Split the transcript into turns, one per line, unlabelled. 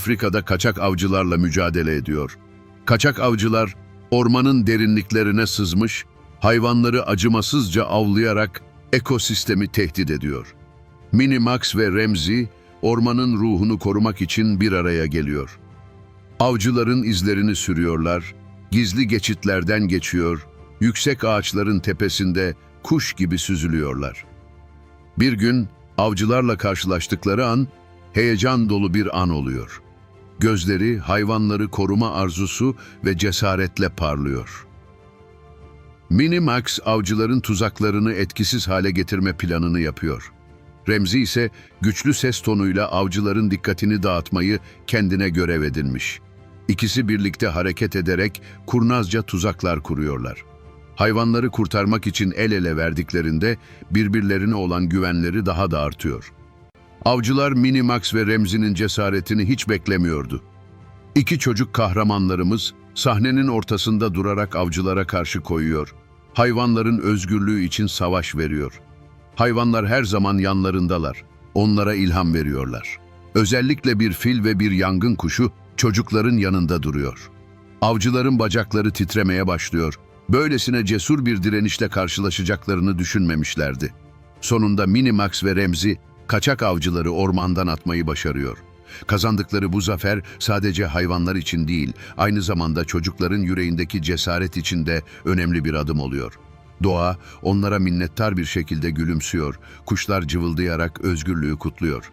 Afrika'da kaçak avcılarla mücadele ediyor. Kaçak avcılar ormanın derinliklerine sızmış, hayvanları acımasızca avlayarak ekosistemi tehdit ediyor. Minimax ve Remzi ormanın ruhunu korumak için bir araya geliyor. Avcıların izlerini sürüyorlar, gizli geçitlerden geçiyor, yüksek ağaçların tepesinde kuş gibi süzülüyorlar. Bir gün avcılarla karşılaştıkları an heyecan dolu bir an oluyor. Gözleri hayvanları koruma arzusu ve cesaretle parlıyor. Minimax avcıların tuzaklarını etkisiz hale getirme planını yapıyor. Remzi ise güçlü ses tonuyla avcıların dikkatini dağıtmayı kendine görev edinmiş. İkisi birlikte hareket ederek kurnazca tuzaklar kuruyorlar. Hayvanları kurtarmak için el ele verdiklerinde birbirlerine olan güvenleri daha da artıyor. Avcılar Minimax ve Remzi'nin cesaretini hiç beklemiyordu. İki çocuk kahramanlarımız sahnenin ortasında durarak avcılara karşı koyuyor. Hayvanların özgürlüğü için savaş veriyor. Hayvanlar her zaman yanlarındalar. Onlara ilham veriyorlar. Özellikle bir fil ve bir yangın kuşu çocukların yanında duruyor. Avcıların bacakları titremeye başlıyor. Böylesine cesur bir direnişle karşılaşacaklarını düşünmemişlerdi. Sonunda Minimax ve Remzi kaçak avcıları ormandan atmayı başarıyor. Kazandıkları bu zafer sadece hayvanlar için değil, aynı zamanda çocukların yüreğindeki cesaret için de önemli bir adım oluyor. Doğa onlara minnettar bir şekilde gülümsüyor, kuşlar cıvıldayarak özgürlüğü kutluyor.